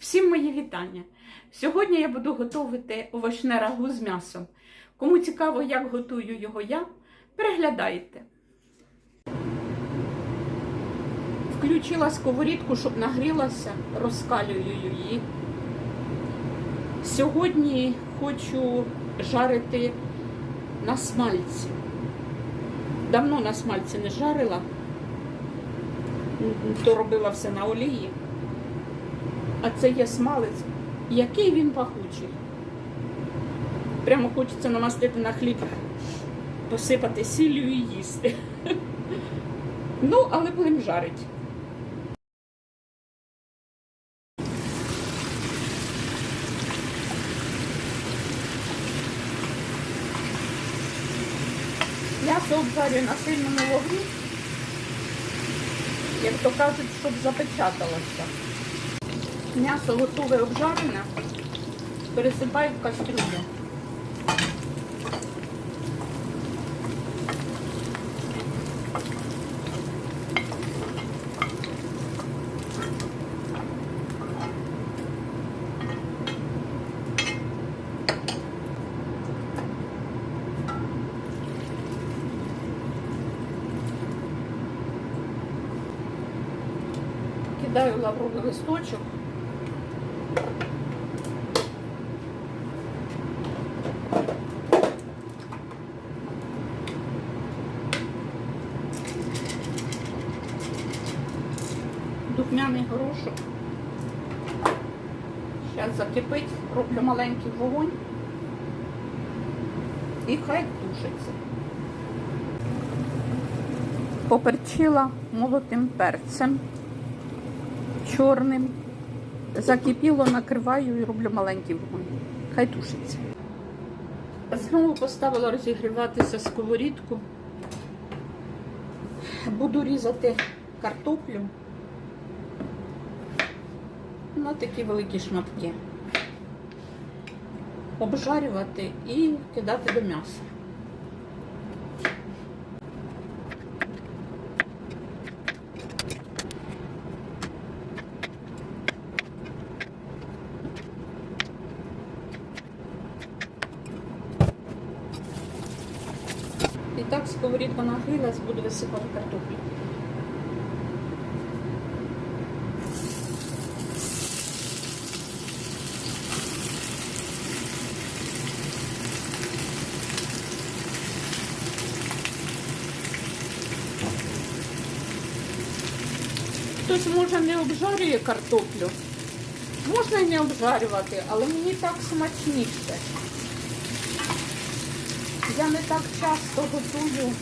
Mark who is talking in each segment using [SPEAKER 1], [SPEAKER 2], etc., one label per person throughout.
[SPEAKER 1] Всім мої вітання! Сьогодні я буду готувати овочне рагу з м'ясом. Кому цікаво, як готую його я, переглядайте. Включила сковорідку, щоб нагрілася, розкалюю її. Сьогодні хочу жарити на смальці. Давно на смальці не жарила, то робила все на олії. А це є смалець. Який він пахучий. Прямо хочеться намастити на хліб, посипати сіллю і їсти. Ну, але будемо жарити. М'ясо обжарюю на сильному вогні, як то кажуть, щоб запечаталося. М'ясо готове обжарене, пересипаю в кастрюлю. Кидаю лавровий листочок. Духмяний горошок. Зараз закипить, роблю маленький вогонь і хай тушиться. Поперчила молотим перцем, чорним. Закипіло, накриваю і роблю маленький вогонь. Хай тушиться. Знову поставила розігріватися сковорідку. Буду різати картоплю на такі великі шматки. Обжарювати і кидати до м'яса. І так сковорідка нагрілась, буду висипати картоплю. Хтось може не обжарює картоплю. Можна не обжарювати, але мені так смачніше. Я не так часто готую.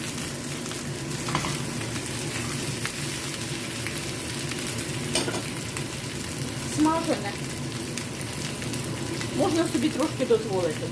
[SPEAKER 1] Смажене. Можна собі трошки дозволити.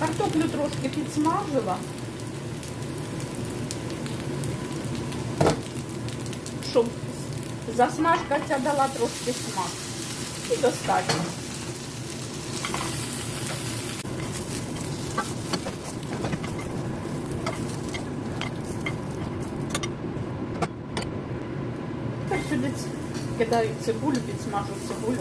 [SPEAKER 1] Картоплю трошки підсмажила, щоб засмажка ця дала трошки смак. І достатньо. Так сюди кидаю цибулю, підсмажу цибулю.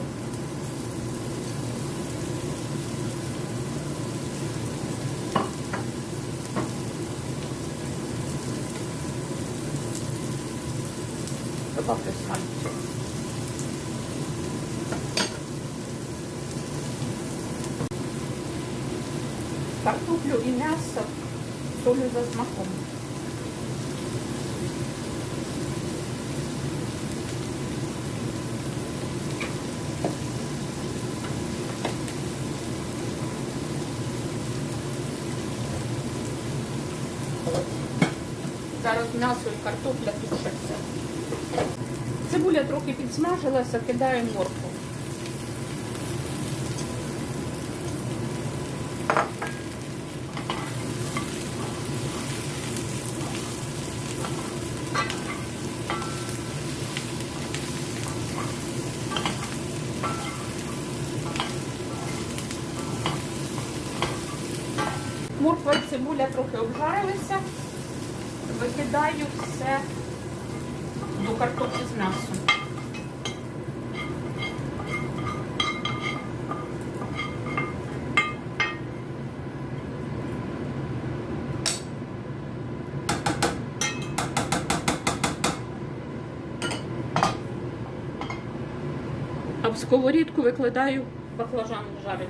[SPEAKER 1] Картоплю і м'ясо солю за смаком. Зараз м'ясо і картопля тушаться. Цибуля трохи підсмажилася, кидаю моркву. Морква і цибуля трохи обжарилися. Викидаю все до картоплі з м'ясом. А в сковорідку викладаю баклажан жарить.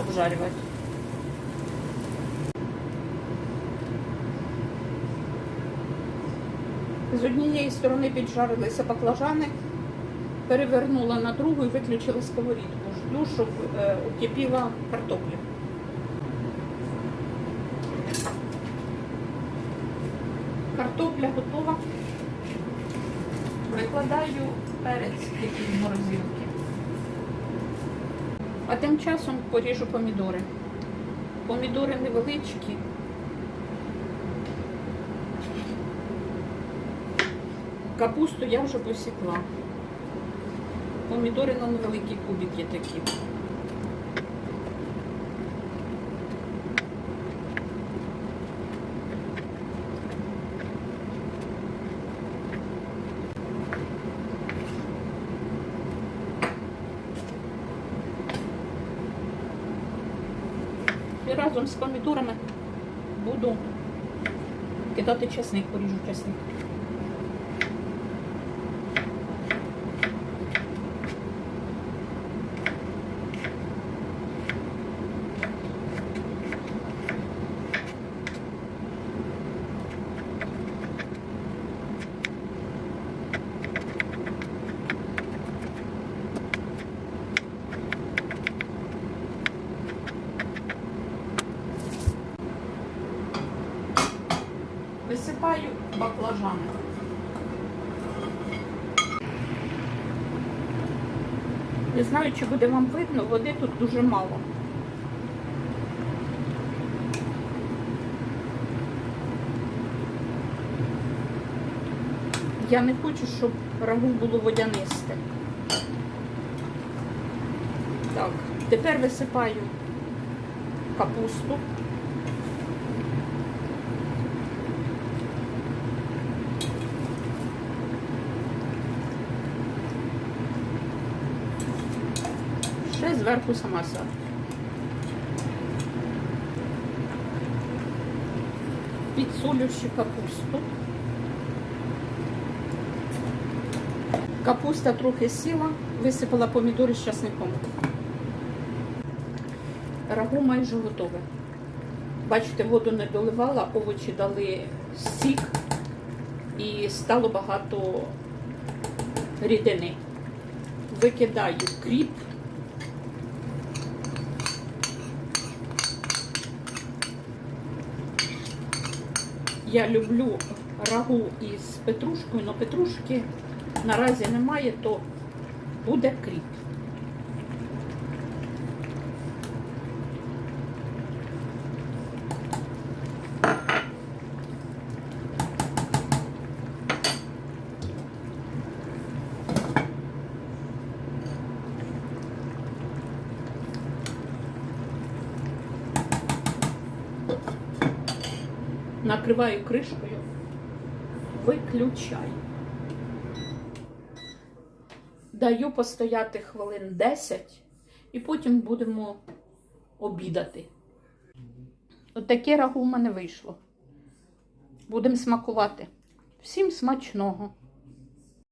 [SPEAKER 1] Обжарювати. З однієї сторони піджарилися баклажани, перевернула на другу і виключила сковорідку. Жду, щоб е, укипіла картопля. Картопля готова. Викладаю перець, який в морозилки. А тим часом поріжу помідори. Помідори невеличкі. Капусту я вже посікла. Помідори на невеликі кубики такі. І разом з помідорами буду кидати чесник, поріжу чесник. Висипаю баклажани. Не знаю, чи буде вам видно, води тут дуже мало. Я не хочу, щоб рагу було водянисте. Так, тепер висипаю капусту. Зверху сама сад. Підсолю ще капусту. Капуста трохи сіла, висипала помідори з часником. Рагу майже готове. Бачите, воду не доливала, овочі дали сік і стало багато рідини. Викидаю кріп. Я люблю рагу із петрушкою, але петрушки наразі немає, то буде кріп. Накриваю кришкою, виключаю. Даю постояти хвилин 10 і потім будемо обідати. От таке рагу в мене вийшло. Будемо смакувати. Всім смачного!